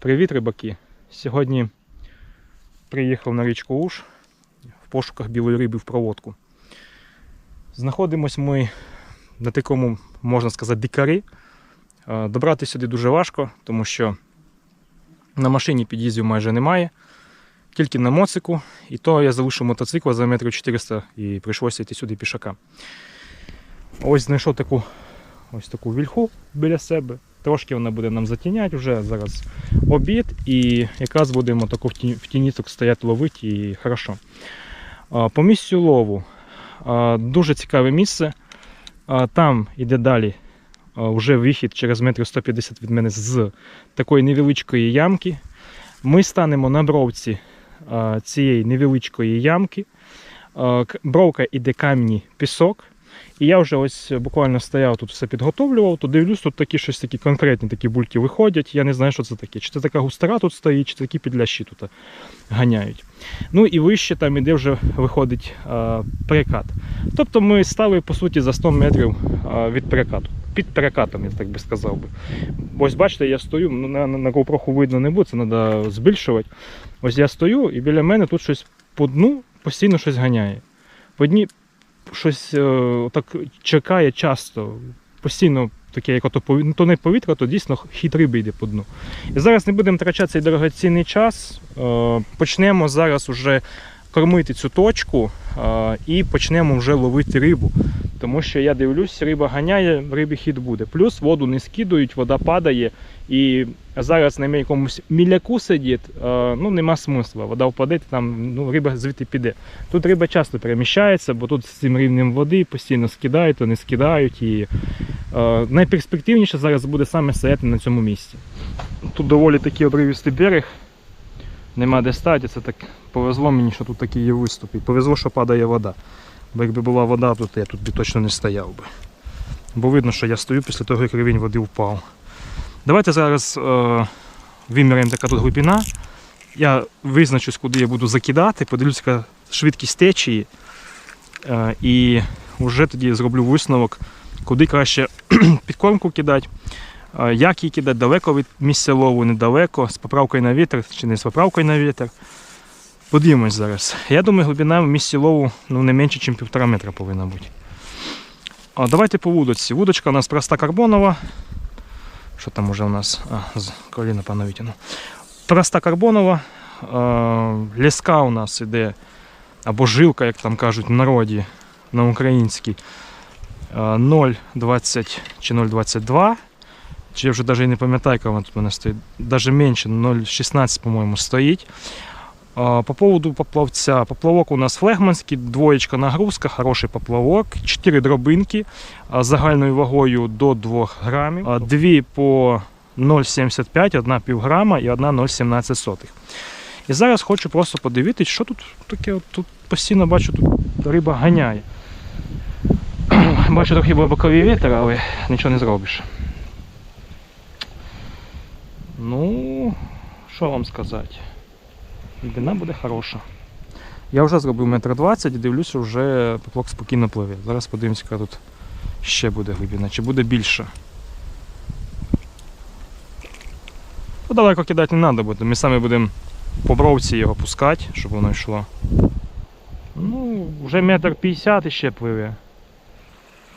Привіт, рибаки! Сьогодні приїхав на річку Уж в пошуках білої риби в проводку. Знаходимось ми на такому, можна сказати, дикарі. Добрати сюди дуже важко, тому що на машині під'їздів майже немає. Тільки на моцику, і то я залишив мотоцикл за метрів 400 і прийшлося йти сюди пішака. Ось знайшов таку, ось таку вільху біля себе. Трошки вона буде нам затіняти вже зараз обід, і якраз будемо таку в тіні, в тіні стояти ловити і хорошо. По місцю лову дуже цікаве місце. Там іде далі вже вихід через метрів 150 від мене з такої невеличкої ямки. Ми станемо на бровці цієї невеличкої ямки. Бровка іде камінь, пісок. І я вже ось буквально стояв тут все підготовлював, то дивлюсь, тут такі щось такі конкретні такі бульки виходять. Я не знаю, що це таке. Чи це така густера тут стоїть, чи такі підлящі тут ганяють. Ну і вище там іде вже виходить а, перекат. Тобто ми стали по суті за 100 метрів а, від перекату. Під перекатом, я так би сказав би. Ось бачите, я стою, ну, на, на, GoPro видно не буде, це треба збільшувати. Ось я стою, і біля мене тут щось по дну постійно щось ганяє. По дні щось е, так чекає часто, постійно таке, як ото ну, то не повітря, то дійсно хід риби йде по дну. І зараз не будемо втрачати цей дорогоцінний час. е, Почнемо зараз уже кормити цю точку е, і почнемо вже ловити рибу. Тому що я дивлюсь, риба ганяє, рибі хід буде. Плюс воду не скидують, вода падає. І зараз на якомусь міляку сидить, е, ну нема смисла. Вода впаде, там ну, риба звідти піде. Тут риба часто переміщається, бо тут з цим рівнем води постійно скидають, то не скидають. І е, найперспективніше зараз буде саме стояти на цьому місці. Тут доволі такий обривістий берег. Нема де стати, це так повезло мені, що тут такий є виступ. І повезло, що падає вода. Бо якби була вода, тут я тут би точно не стояв би. Бо видно, що я стою після того, як рівень води впав. Давайте зараз е, виміряємо така тут глибина. Я визначусь, куди я буду закидати, подивлюся яка швидкість течії. Е, і вже тоді зроблю висновок, куди краще підкормку кидати, е, як її кидати, далеко від місця лову, недалеко, з поправкою на вітер чи не з поправкою на вітер. Подивимось зараз. Я думаю, глибина в місці лову ну, не менше, ніж півтора метра повинна бути. А, давайте по вудочці. Вудочка у нас проста карбонова. Що там уже у нас? А, з коліна пана витягнув. Проста карбонова. Ліска у нас іде, або жилка, як там кажуть в народі на українській. е, 0,20 чи 0,22. Чи я вже навіть не пам'ятаю, яка вона тут мене стоїть. Навіть менше, 0,16, по-моєму, стоїть. По поводу поплавця. Поплавок у нас флегманський, двоєчка нагрузка, хороший поплавок, 4 дробинки з загальною вагою до 2 грамів, дві по 0,75, одна пів грама і одна 0,17. І зараз хочу просто подивитись, що тут таке. Тут постійно бачу, тут риба ганяє. Бачу трохи боковий вітер, але нічого не зробиш. Ну, що вам сказати? Глибина буде хороша. Я вже зробив метр і дивлюся, вже поплавок спокійно пливе. Зараз подивимося, яка тут ще буде глибина, чи буде більше. Ну, далеко кидати не треба буде. Ми самі будемо по бровці його пускати, щоб воно йшло. Ну, вже метр п'ятдесят іще пливе.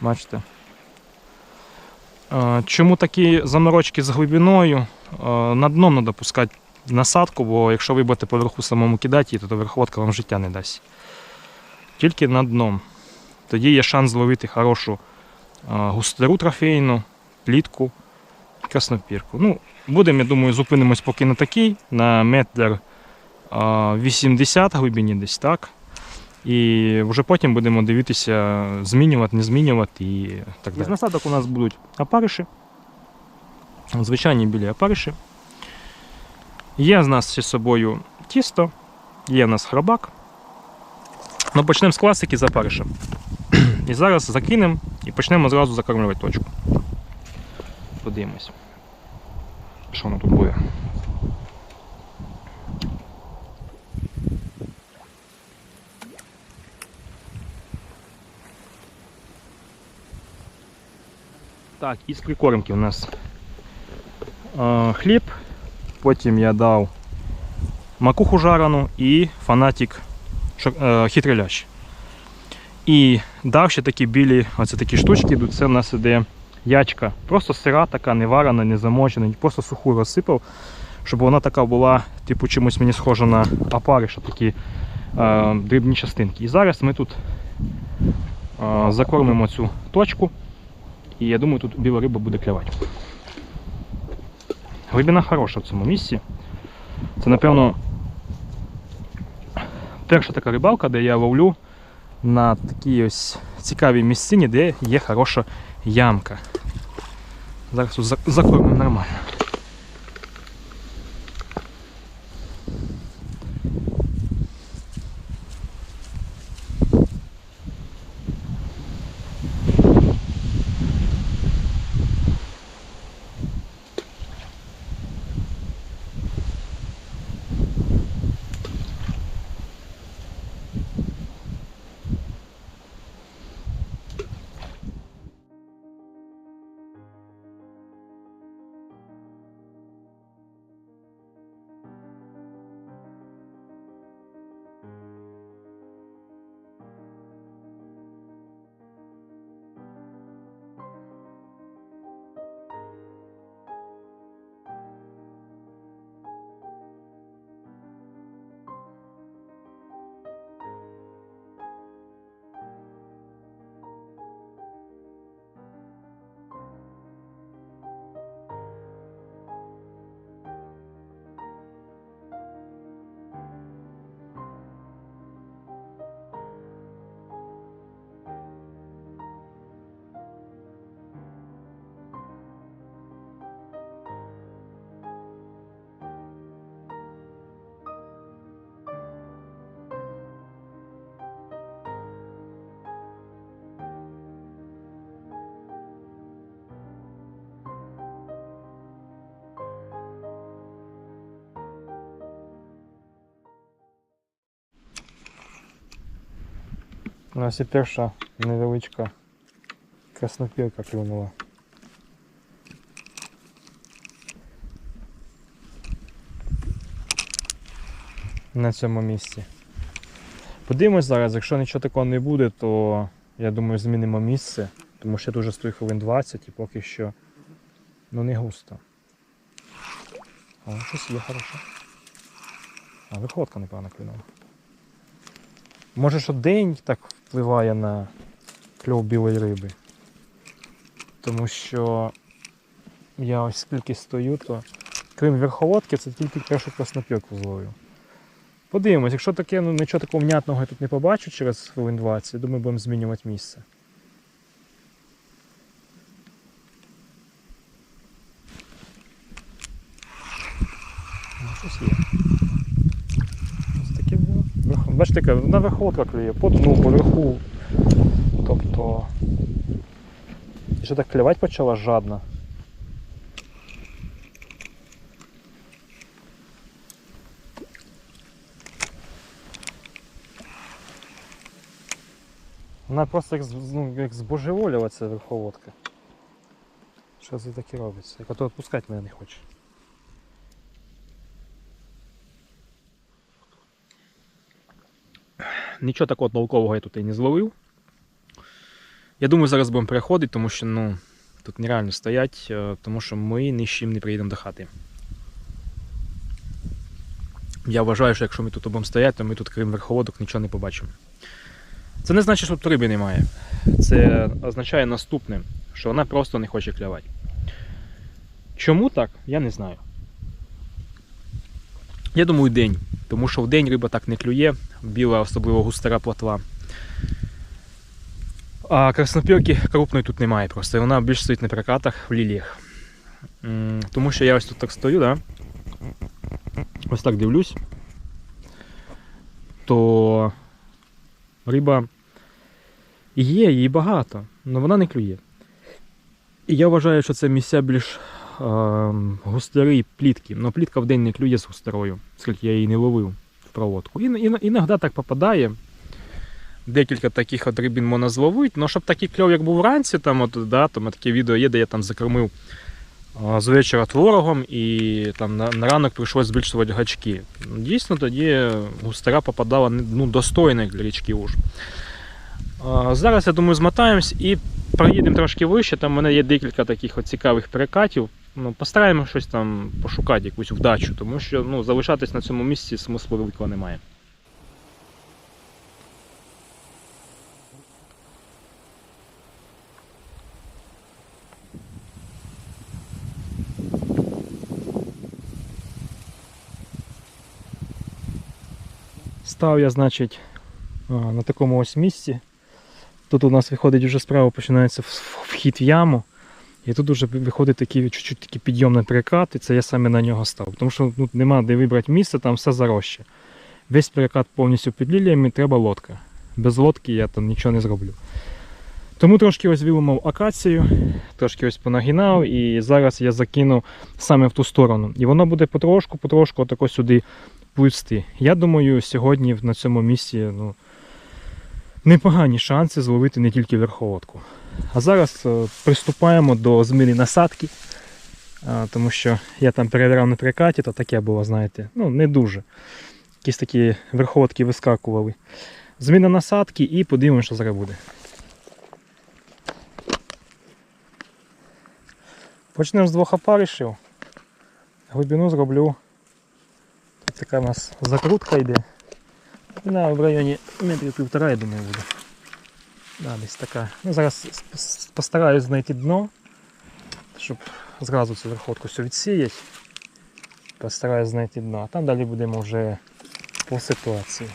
Бачите. Чому такі заморочки з глибиною? На дно треба пускати насадку, бо якщо ви будете поверху самому кидати її, то верховодка вам життя не дасть. Тільки на дном. Тоді є шанс зловити хорошу густеру трофейну, плітку, краснопірку. Ну, будемо, я думаю, зупинимось поки на такий, на метр а, 80 глибині десь так. І вже потім будемо дивитися, змінювати, не змінювати і так далі. З насадок у нас будуть опариші. Звичайні білі опариші. Є в нас зі собою тісто, є в нас хробак. Ну, почнемо з класики з опаришем. І зараз закинемо і почнемо зразу закормлювати точку. Подивимось. Що воно тут буде. Так, із прикормки у нас е, хліб, потім я дав макуху жарану і фанатик е, хитрий лящ. І дав ще такі білі, оце такі штучки йдуть. Це в нас іде ячка. Просто сира така, не варена, не замочена, просто суху розсипав, щоб вона така була, типу, чимось мені схожа на опариша, такі е, дрібні частинки. І зараз ми тут е, закормимо цю точку. І я думаю, тут біла риба буде клювати. Глибина хороша в цьому місці. Це, напевно, перша така рибалка, де я ловлю на такій ось цікавій місцині, де є хороша ямка. Зараз закормимо нормально. У нас і перша невеличка краснопірка клюнула. На цьому місці. Подивимось зараз, якщо нічого такого не буде, то я думаю змінимо місце, тому що я тут вже стою хвилин 20 і поки що ну не густо. Але щось є хороше. А, виходка непогано клюнула. Може, що день так впливає на кльов білої риби. Тому що я ось скільки стою, то крім верховодки, це тільки першу краснопірку зловив. Подивимось, якщо таке, ну нічого такого внятного я тут не побачу через хвилин 20, думаю, будемо змінювати місце. Ну, щось є. Ось таке було. Верх- Бачите, яка на верховодка клює, по дну, поверху. Тобто. І що так клювати почала жадно. Вона просто як, ну, як збожеволіла ця верховодка. Що це таке робиться? Як ото відпускати мене не хоче. Нічого такого толкового я тут і не зловив. Я думаю, зараз будемо переходити, тому що ну, тут нереально стоять, е, тому що ми ні з чим не приїдемо до хати. Я вважаю, що якщо ми тут будемо стояти, то ми тут, крім верховодок, нічого не побачимо. Це не значить, що тут риби немає. Це означає наступне, що вона просто не хоче клювати. Чому так, я не знаю. Я думаю, день. Тому що в день риба так не клює, біла, особливо густера плотва. А краснопірки крупної тут немає просто. І вона більш стоїть на перекатах в ліліях. Тому що я ось тут так стою, да? ось так дивлюсь, то риба є, її багато, але вона не клює. І я вважаю, що це місця більш е, густери плітки. але плітка в день не клює з густерою, оскільки я її не ловив проводку. І, і, іноді так попадає. Декілька таких от рибін можна зловити, але щоб такий кльов, як був вранці, там, от, да, там таке відео є, де я там закормив з вечора творогом і там на, на ранок прийшлось збільшувати гачки. Ну, Дійсно, тоді густера попадала ну, достойно для річки Уж. Зараз, я думаю, змотаємось і проїдемо трошки вище. Там в мене є декілька таких от цікавих перекатів. Ну, постараємося щось там пошукати, якусь вдачу, тому що ну, залишатись на цьому місці смислу великого немає. Став я, значить, на такому ось місці. Тут у нас виходить вже справа, починається вхід в яму. І тут вже виходить такий чуть-чуть такий підйомний перекат, і це я саме на нього став. Тому що тут нема де вибрати місце, там все заросше. Весь перекат повністю під ліліями, треба лодка. Без лодки я там нічого не зроблю. Тому трошки ось виламав акацію, трошки ось понагинав, і зараз я закину саме в ту сторону. І воно буде потрошку, потрошку отако сюди пусти. Я думаю, сьогодні на цьому місці ну, непогані шанси зловити не тільки верховодку. А зараз е, приступаємо до зміни насадки, тому що я там перевіряв на прикаті, то таке було, знаєте, ну не дуже. Якісь такі верховодки вискакували. Зміна насадки і подивимося, що зараз буде. Почнемо з двох опаришів. Глибину зроблю. Тут така у нас закрутка йде. На, в районі метрів півтора, я думаю, буде. Да, десь така. Ну, зараз постараюсь знайти дно, щоб зразу цю верхотку все відсіяти. Постараюсь знайти дно, а там далі будемо вже по ситуації.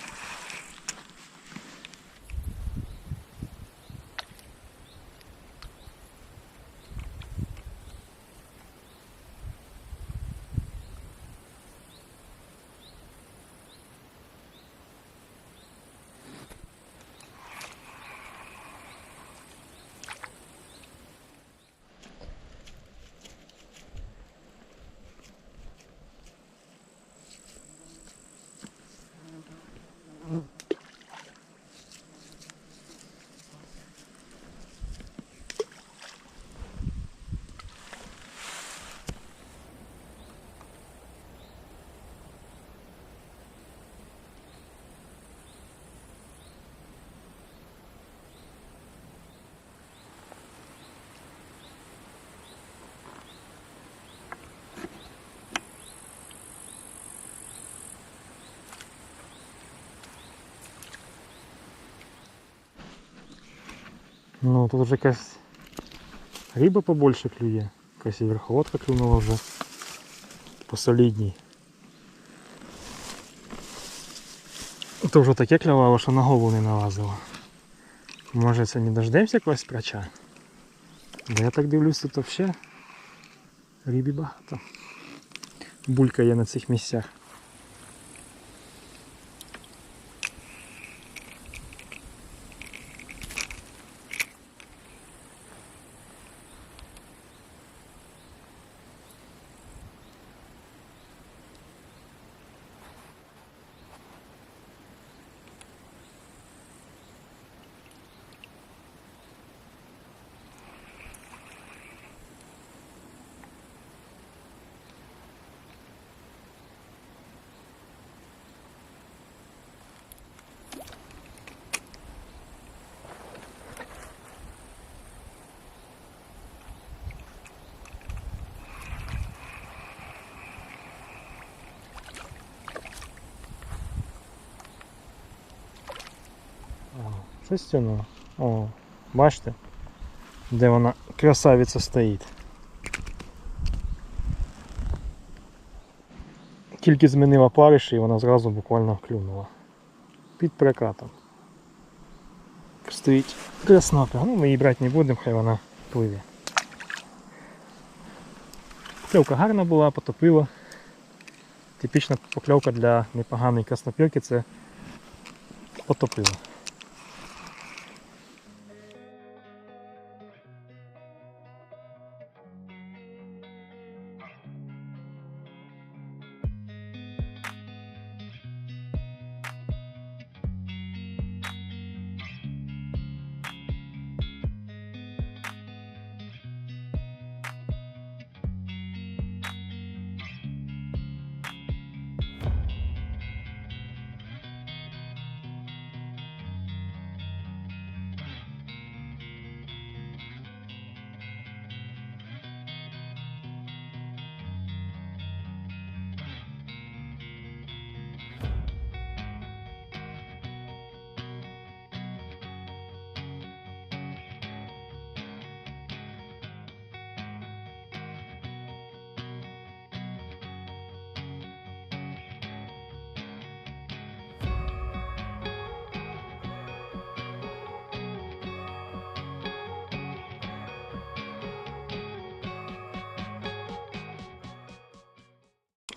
Ну, тут вже якась риба побольше клює. Якась верховодка клюнула вже посолідній. То вже таке клювало, що на голову не налазило. Може це не дождемося якогось прача? Бо я так дивлюсь, тут взагалі рибі багато. Булька є на цих місцях. О, Щось. О, бачите, де вона красавиця стоїть. Тільки змінила париш і вона зразу буквально клюнула. Під прикатом. Стоїть краснопер. Ну, ми її брати не будемо, хай вона пливе. Покльовка гарна була, потопила. Типічна покльовка для непоганої краснопірки це потопила.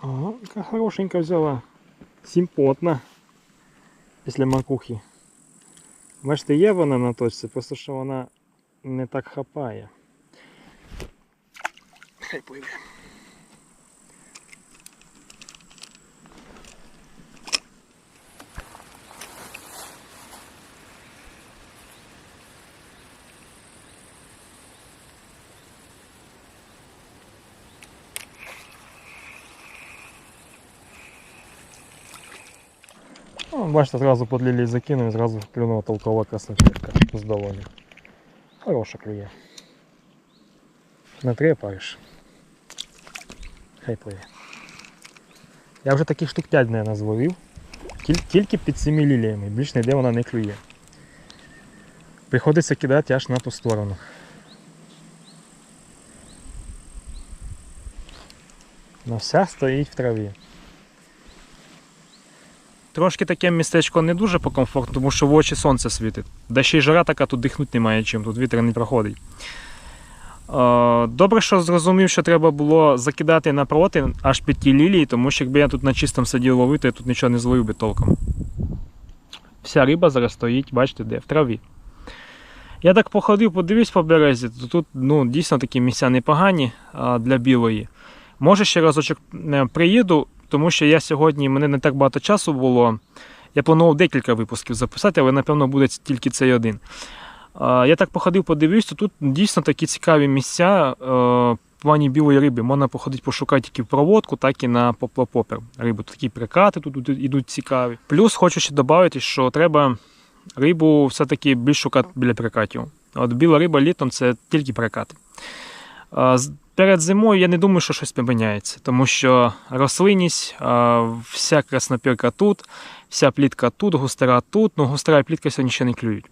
Ага, яка хорошенька взяла. Симпотна. Після макухи. Бачите, є вона на точці, просто що вона не так хапає. Хай пливе. Бачите, зразу подлили закинув і зразу клюнула толкова краснопірка з долоні. Хороша клює. Не трепаєш. Хай пливе. Я вже таких штук 5 не зловив. Тільки під цими ліліями. Більш ніде вона не клює. Приходиться кидати аж на ту сторону. Но вся стоїть в траві. Трошки таке містечко не дуже по комфорту, тому що в очі сонце світить. Да ще й жара така, тут дихнути немає чим, тут вітер не проходить. Е, Добре, що зрозумів, що треба було закидати напроти аж під ті лілії, тому що якби я тут на чистому сидів ловити, я тут нічого не зловив би толком. Вся риба зараз стоїть, бачите, де? В траві. Я так походив, подивився по березі, то тут ну, дійсно такі місця непогані для білої. Може ще разочок е, приїду, тому що я сьогодні, мене не так багато часу було. Я планував декілька випусків записати, але напевно буде тільки цей один. Я так походив, подивився, тут дійсно такі цікаві місця е, в плані білої риби. Можна походити пошукати тільки в проводку, так і на поплапопер рибу. Такі прикати тут ідуть цікаві. Плюс хочу ще додати, що треба рибу все-таки більш шукати біля прикатів. От біла риба літом це тільки прикати. Перед зимою я не думаю, що щось поміняється, тому що рослинність, вся краснопірка тут, вся плітка тут, густера тут, ну густера і плітка сьогодні ще не клюють.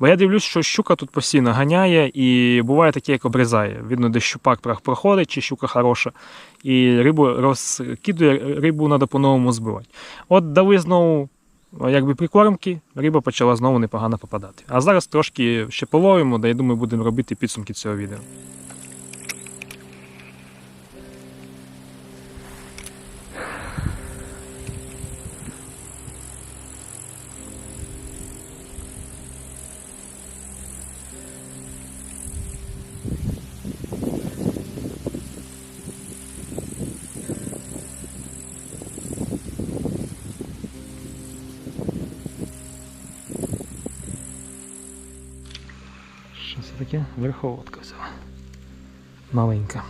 Бо я дивлюсь, що щука тут постійно ганяє і буває таке, як обрізає. Видно, де щупак проходить, чи щука хороша, і рибу розкидує, рибу треба по-новому збивати. От дали знову якби прикормки, риба почала знову непогано попадати. А зараз трошки ще половимо, да я думаю, будемо робити підсумки цього відео. Верховодка взяла. Маленька.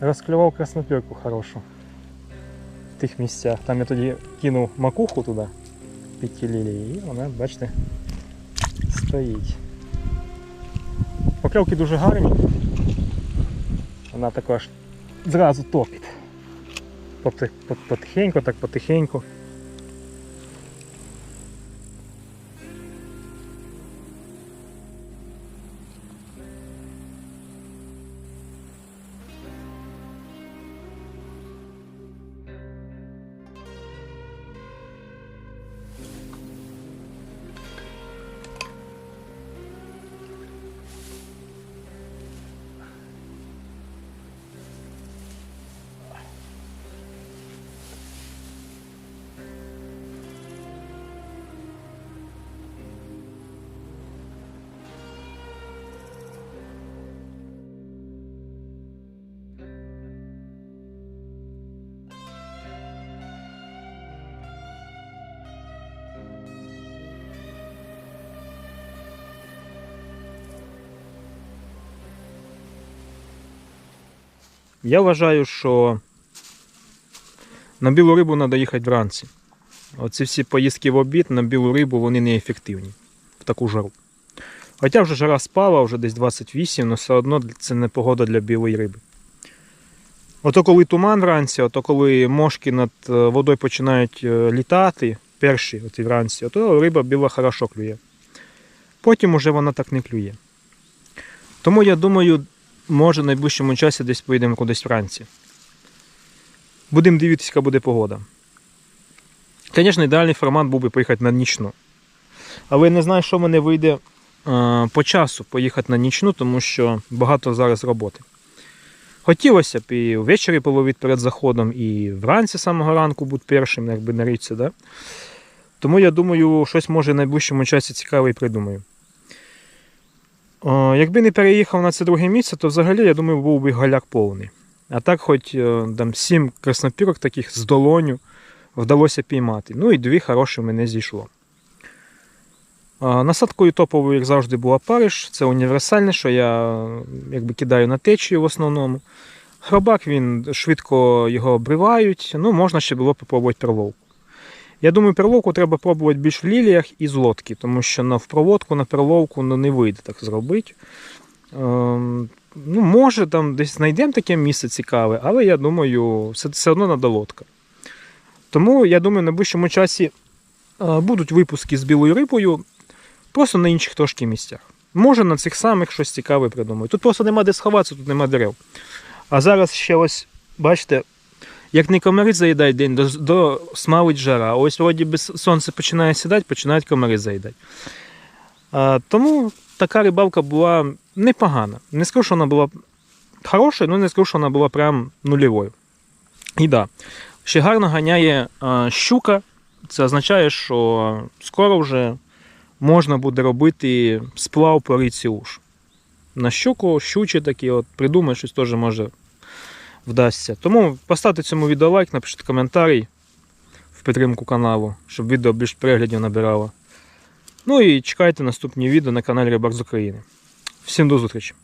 Розклював краснопірку хорошу. В тих місцях. Там я тоді кинув макуху туди під ті лілії, і вона, бачите, стоїть. Покльовки дуже гарні. Вона також зразу топить. Потихеньку, так потихеньку. Я вважаю, що На білу рибу треба їхати вранці. Оці всі поїздки в обід на білу рибу вони неефективні в таку жару. Хоча вже жара спала, вже десь 28, але все одно це не погода для білої риби. Ото коли туман вранці, ото коли мошки над е, водою починають е, літати, перші оті вранці, то риба біла хорошо клює. Потім уже вона так не клює. Тому я думаю, може в найближчому часі десь поїдемо кудись вранці. Будемо дивитися, яка буде погода. Звісно, ідеальний формат був би поїхати на нічну. Але не знаю, що в мене вийде е, по часу поїхати на нічну, тому що багато зараз роботи. Хотілося б і ввечері половити перед заходом, і вранці самого ранку бути першим, якби на річці, да? Тому я думаю, щось може в найближчому часі цікаве і придумаю. О, якби не переїхав на це друге місце, то взагалі, я думаю, був би галяк повний. А так, хоч е, там сім краснопірок таких з долоню вдалося піймати. Ну і дві хороші в мене зійшло. Насадкою топовою, як завжди, була париж. Це універсальне, що я е, якби кидаю на течію в основному. Хробак він швидко його обривають. Ну, можна ще було попробувати перловку. Я думаю, перловку треба пробувати більш в ліліях і з лодки, тому що на в проводку на перловку ну, не вийде так зробити. Ем, ну, може, там десь знайдемо таке місце цікаве, але я думаю, все, все одно треба лодка. Тому я думаю, на найближчому часі е, будуть випуски з білою рибою, просто на інших трошки місцях. Може на цих самих щось цікаве придумаю. Тут просто нема де сховатися, тут нема дерев. А зараз ще ось, бачите, як не комари заїдають день, до, до смалить жара. Ось вроді би сонце починає сідати, починають комари заїдати. А, тому така рибалка була непогана. Не скажу, що вона була хороша, але не скажу, що вона була прям нульовою. І да, ще гарно ганяє а, щука. Це означає, що скоро вже можна буде робити сплав по річці уж. На щуку, щучі такі, от придумай щось теж може вдасться. Тому поставте цьому відео лайк, напишіть коментарі в підтримку каналу, щоб відео більш переглядів набирало. Ну і чекайте наступні відео на каналі Рибак з України. Всім до зустрічі!